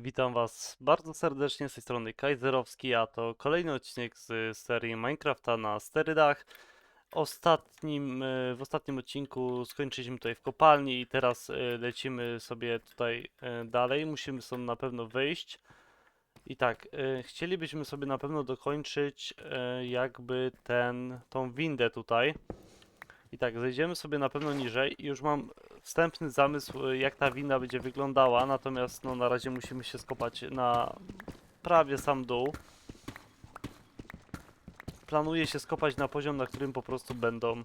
Witam Was bardzo serdecznie z tej strony Kajzerowski, a to kolejny odcinek z serii Minecrafta na sterydach. Ostatnim, e, w ostatnim odcinku skończyliśmy tutaj w kopalni i teraz e, lecimy sobie tutaj e, dalej. Musimy stąd na pewno wyjść. I tak, chcielibyśmy sobie na pewno dokończyć jakby ten, tą windę tutaj. I tak, zejdziemy sobie na pewno niżej i już mam wstępny zamysł, y, jak ta winda będzie wyglądała, natomiast no, na razie musimy się skopać na prawie sam dół. Planuję się skopać na poziom, na którym po prostu będą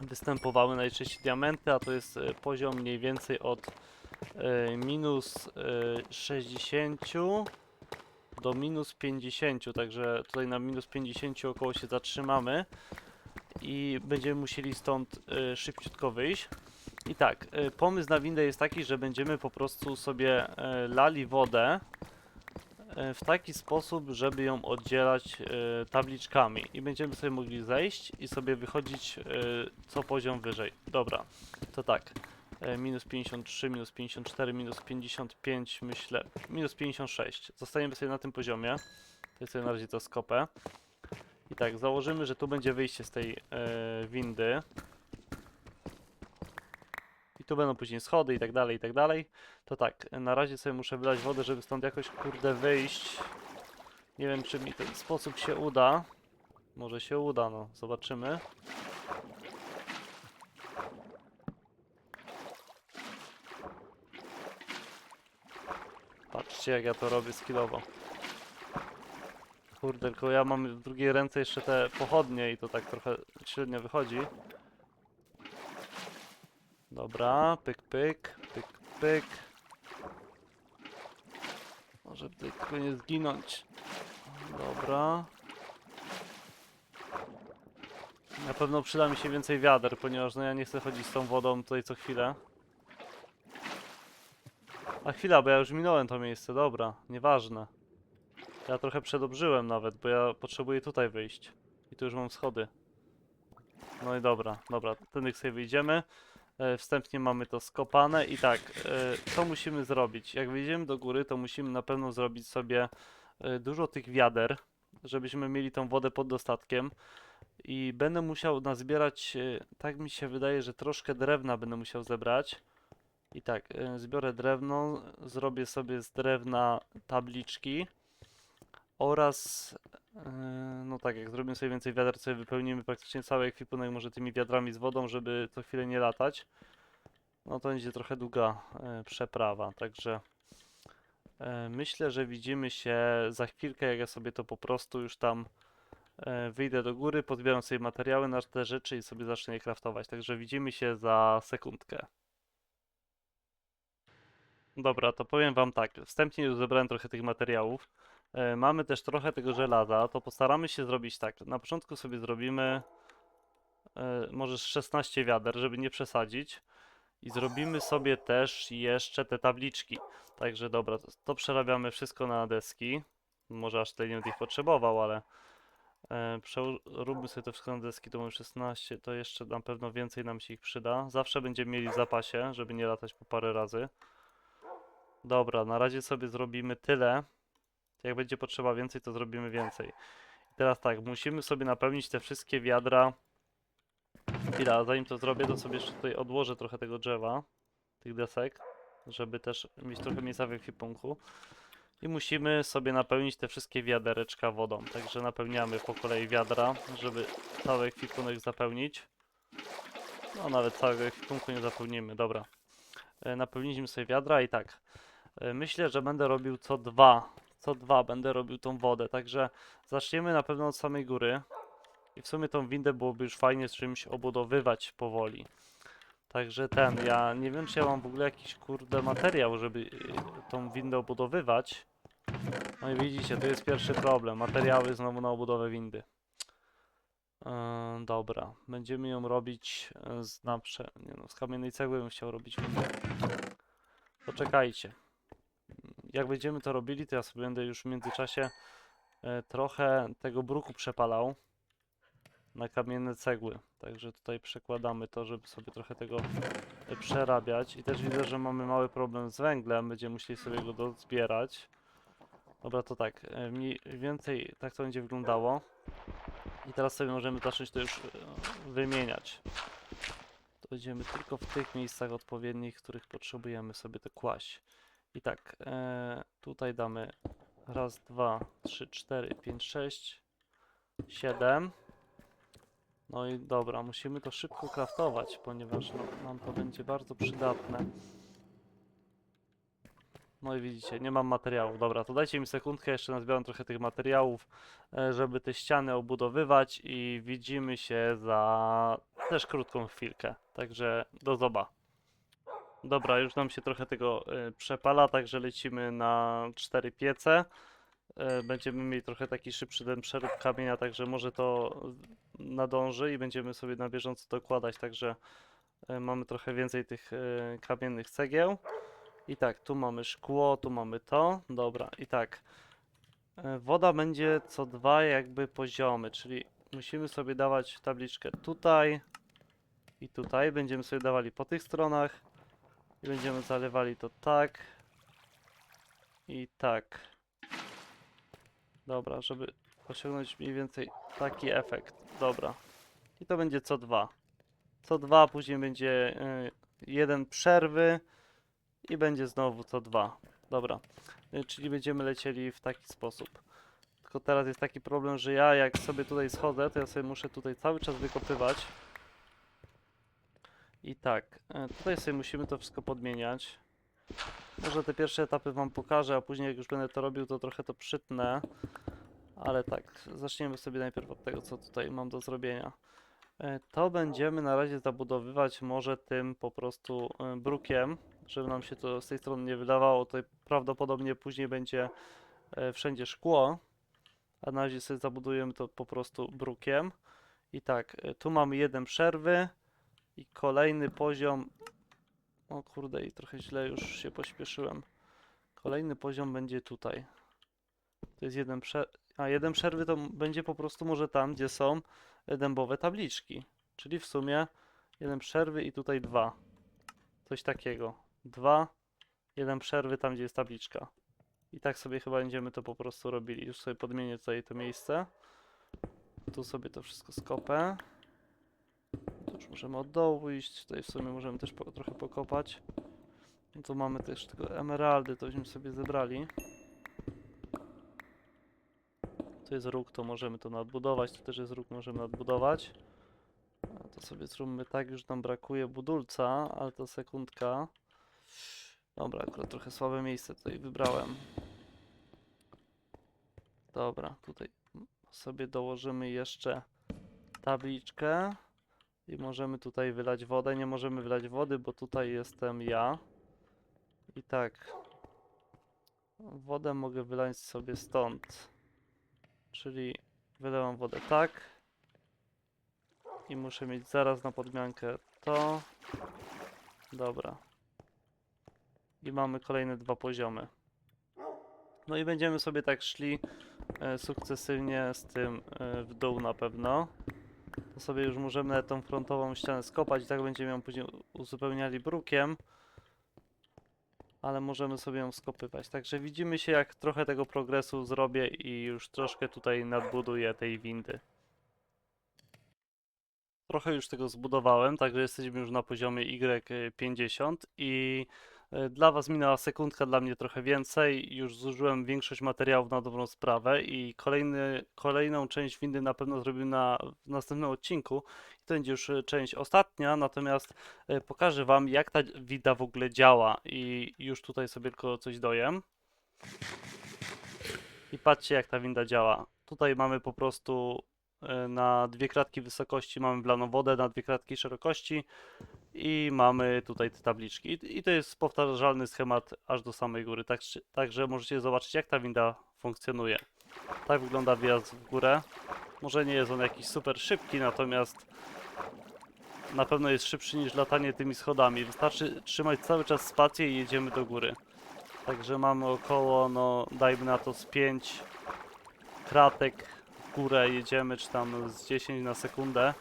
występowały najczęściej diamenty, a to jest y, poziom mniej więcej od y, minus y, 60 do minus 50, także tutaj na minus 50 około się zatrzymamy i będziemy musieli stąd y, szybciutko wyjść. I tak, y, pomysł na windę jest taki, że będziemy po prostu sobie y, lali wodę y, w taki sposób, żeby ją oddzielać y, tabliczkami i będziemy sobie mogli zejść i sobie wychodzić co poziom wyżej. Dobra, to tak. Minus 53, minus 54, minus 55, myślę. Minus 56. Zostaniemy sobie na tym poziomie. To jest sobie na razie to skopę. I tak, założymy, że tu będzie wyjście z tej e, windy. I tu będą później schody i tak dalej, i tak dalej. To tak, na razie sobie muszę wylać wodę, żeby stąd jakoś kurde wyjść. Nie wiem, czy mi ten sposób się uda. Może się uda, no, zobaczymy. Patrzcie, jak ja to robię skillowo. Kurde, tylko ja mam w drugiej ręce jeszcze te pochodnie i to tak trochę średnio wychodzi. Dobra, pyk, pyk, pyk, pyk. Może tylko nie zginąć. Dobra. Na pewno przyda mi się więcej wiader, ponieważ no ja nie chcę chodzić z tą wodą tutaj co chwilę. A chwila, bo ja już minąłem to miejsce, dobra, nieważne. Ja trochę przedobrzyłem nawet, bo ja potrzebuję tutaj wyjść. I tu już mam schody. No i dobra, dobra, tędy sobie wyjdziemy. E, wstępnie mamy to skopane i tak, e, co musimy zrobić? Jak wyjdziemy do góry, to musimy na pewno zrobić sobie e, dużo tych wiader, żebyśmy mieli tą wodę pod dostatkiem. I będę musiał nazbierać, e, tak mi się wydaje, że troszkę drewna będę musiał zebrać. I tak, e, zbiorę drewno, zrobię sobie z drewna tabliczki oraz e, no tak, jak zrobimy sobie więcej wiader, sobie wypełnimy praktycznie cały ekwipunek może tymi wiadrami z wodą, żeby co chwilę nie latać. No to będzie trochę długa e, przeprawa, także e, myślę, że widzimy się za chwilkę, jak ja sobie to po prostu już tam wyjdę do góry, pozbieram sobie materiały na te rzeczy i sobie zacznę je craftować. Także widzimy się za sekundkę. Dobra, to powiem wam tak. Wstępnie już zebrałem trochę tych materiałów. E, Mamy też trochę tego żelaza, to postaramy się zrobić tak. Na początku sobie zrobimy e, może z 16 wiader, żeby nie przesadzić. I zrobimy sobie też jeszcze te tabliczki. Także dobra, to, to przerabiamy wszystko na deski. Może aż tyle nie będę ich potrzebował, ale e, przeróbmy sobie to wszystko na deski, to mamy 16, to jeszcze na pewno więcej nam się ich przyda. Zawsze będziemy mieli w zapasie, żeby nie latać po parę razy. Dobra, na razie sobie zrobimy tyle. Jak będzie potrzeba więcej, to zrobimy więcej. I teraz tak, musimy sobie napełnić te wszystkie wiadra. Chwila, zanim to zrobię, to sobie jeszcze tutaj odłożę trochę tego drzewa, tych desek, żeby też mieć trochę miejsca w ekwipunku. I musimy sobie napełnić te wszystkie wiadereczka wodą. Także napełniamy po kolei wiadra, żeby cały ekwipunek zapełnić. No nawet całego ekwipunku nie zapełnimy, dobra. E, Napełniliśmy sobie wiadra i tak. e, Myślę, że będę robił co dwa co dwa będę robił tą wodę, także zaczniemy na pewno od samej góry i w sumie tą windę byłoby już fajnie z czymś obudowywać powoli. Także ten, ja nie wiem czy ja mam w ogóle jakiś kurde materiał, żeby y, tą windę obudowywać. No i widzicie, to jest pierwszy problem, materiały znowu na obudowę windy. Yy, dobra, będziemy ją robić e, z naprze... nie no, z kamiennej cegły bym chciał robić windę. Poczekajcie jak będziemy to robili, to ja sobie będę już w międzyczasie e, trochę tego bruku przepalał na kamienne cegły. Także tutaj przekładamy to, żeby sobie trochę tego e, przerabiać. I też widzę, że mamy mały problem z węglem, będziemy musieli sobie go dozbierać. Dobra, to tak, e, mniej więcej tak to będzie wyglądało. I teraz sobie możemy zacząć to już wymieniać. To będziemy tylko w tych miejscach odpowiednich, których potrzebujemy sobie to kłaść. I tak, e, tutaj damy raz, dwa, trzy, cztery, pięć, sześć, siedem. No i dobra, musimy to szybko kraftować, ponieważ no, nam to będzie bardzo przydatne. No i widzicie, nie mam materiałów. Dobra, to dajcie mi sekundkę, jeszcze nazbieram trochę tych materiałów, e, żeby te ściany obudowywać i widzimy się za też krótką chwilkę. Także do zoba. Dobra, już nam się trochę tego e, przepala, także lecimy na cztery piece. E, Będziemy mieli trochę taki szybszy ten przerób kamienia, także może to nadąży i będziemy sobie na bieżąco dokładać, także e, mamy trochę więcej tych kamiennych cegieł. I tak, tu mamy szkło, tu mamy to. Dobra, i tak. Woda będzie co dwa jakby poziomy, czyli musimy sobie dawać tabliczkę tutaj i tutaj. Będziemy sobie dawali po tych stronach i będziemy zalewali to tak i tak. Dobra, żeby osiągnąć mniej więcej taki efekt. Dobra. I to będzie co dwa. Co dwa, później będzie y, jeden przerwy i będzie znowu co dwa. Dobra. Y, czyli będziemy lecieli w taki sposób. Tylko teraz jest taki problem, że ja jak sobie tutaj schodzę, to ja sobie muszę tutaj cały czas wykopywać. I tak, y, tutaj sobie musimy to wszystko podmieniać. Może te pierwsze etapy wam pokażę, a później jak już będę to robił, to trochę to przytnę. Ale tak, zaczniemy sobie najpierw od tego, co tutaj mam do zrobienia. E, To będziemy na razie zabudowywać może tym po prostu e, brukiem, żeby nam się to z tej strony nie wydawało. Tutaj prawdopodobnie później będzie e, wszędzie szkło, a na razie sobie zabudujemy to po prostu brukiem. I tak, e, tu mamy jeden przerwy i kolejny poziom. O kurde, i trochę źle już się pośpieszyłem. Kolejny poziom będzie tutaj. To jest jeden prze... A jeden przerwy to będzie po prostu może tam, gdzie są dębowe tabliczki. Czyli w sumie jeden przerwy i tutaj dwa. Coś takiego. Dwa, jeden przerwy tam, gdzie jest tabliczka. I tak sobie chyba będziemy to po prostu robili. Już sobie podmienię tutaj to miejsce. Tu sobie to wszystko skopę. Możemy od dołu iść. Tutaj w sumie możemy też po, trochę pokopać. No tu mamy też tylko emeraldy, to byśmy sobie zebrali. Tu jest róg, to możemy to nadbudować. Tu też jest róg, możemy nadbudować. A to sobie zróbmy tak, już nam brakuje budulca, ale to sekundka. Dobra, akurat trochę słabe miejsce tutaj wybrałem. Dobra, tutaj sobie dołożymy jeszcze tabliczkę i możemy tutaj wylać wodę. Nie możemy wylać wody, bo tutaj jestem ja. I tak, wodę mogę wylać sobie stąd. Czyli wylewam wodę tak. I muszę mieć zaraz na podmiankę to. Dobra. I mamy kolejne dwa poziomy. No i będziemy sobie tak szli e, sukcesywnie z tym e, w dół na pewno. To sobie już możemy tą frontową ścianę skopać i tak będziemy ją później uzupełniali brukiem. Ale możemy sobie ją skopywać. Także widzimy się jak trochę tego progresu zrobię i już troszkę tutaj nadbuduję tej windy. Trochę już tego zbudowałem, także jesteśmy już na poziomie Y50 i dla Was minęła sekundka, dla mnie trochę więcej. Już zużyłem większość materiałów na dobrą sprawę i kolejny, kolejną część windy na pewno zrobimy na, w następnym odcinku. I to będzie już e, część ostatnia, natomiast e, pokażę Wam jak ta winda w ogóle działa i już tutaj sobie tylko coś dojem. I patrzcie jak ta winda działa. Tutaj mamy po prostu e, na dwie kratki wysokości mamy wlaną wodę, na dwie kratki szerokości i mamy tutaj te tabliczki. I, to jest powtarzalny schemat aż do samej góry. Tak, także możecie zobaczyć jak ta winda funkcjonuje. Tak wygląda wjazd w górę. Może nie jest on jakiś super szybki, natomiast na pewno jest szybszy niż latanie tymi schodami. Wystarczy trzymać cały czas spację i jedziemy do góry. Także mamy około, no dajmy na to z 5 kratek górę jedziemy, czy tam z 10 na sekundę.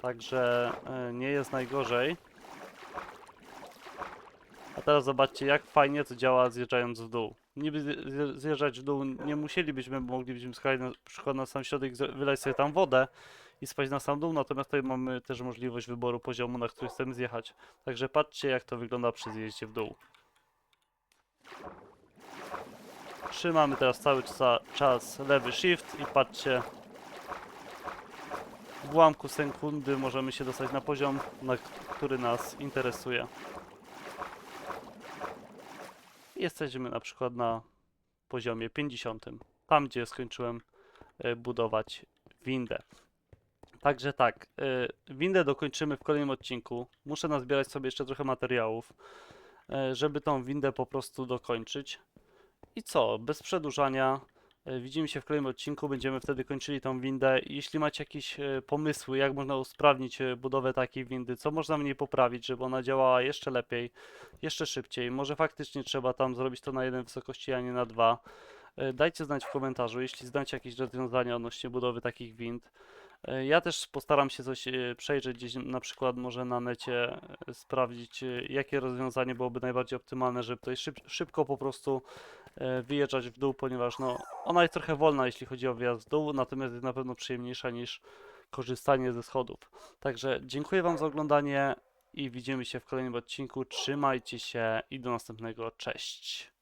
Także e, nie jest najgorzej. A teraz zobaczcie, jak fajnie to działa zjeżdżając w dół. Niby zje- zje- zjeżdżać w dół nie musielibyśmy, bo moglibyśmy skakać na przykład na sam środek, wylać sobie tam wodę i spać na sam dół, natomiast tutaj mamy też możliwość wyboru poziomu, na który chcemy zjechać. Także patrzcie, jak to wygląda przy zjeździe w dół. Trzymamy teraz cały cza- czas lewy shift i patrzcie, w ułamku sekundy możemy się dostać na poziom, na który nas interesuje. Jesteśmy na przykład na poziomie 50, tam gdzie skończyłem e, budować windę. Także tak, e, windę dokończymy w kolejnym odcinku. Muszę nazbierać sobie jeszcze trochę materiałów, e, żeby tą windę po prostu dokończyć. I co, bez przedłużania, e, widzimy się w kolejnym odcinku, będziemy wtedy kończyli tą windę. Jeśli macie jakieś e, pomysły, jak można usprawnić e, budowę takiej windy, co można w niej poprawić, żeby ona działała jeszcze lepiej, jeszcze szybciej, może faktycznie trzeba tam zrobić to na jeden wysokości, a nie na dwa. Dajcie znać w komentarzu, jeśli znacie jakieś rozwiązania odnośnie budowy takich wind. E, Ja też postaram się coś e, przejrzeć gdzieś na przykład może na necie, e, sprawdzić jakie rozwiązanie byłoby najbardziej optymalne, żeby tutaj szyb, szybko po prostu wyjeżdżać w dół, ponieważ no, ona jest trochę wolna jeśli chodzi o wjazd w dół, natomiast jest na pewno przyjemniejsza niż korzystanie ze schodów. Także dziękuję Wam za oglądanie i widzimy się w kolejnym odcinku. Trzymajcie się i do następnego. Cześć.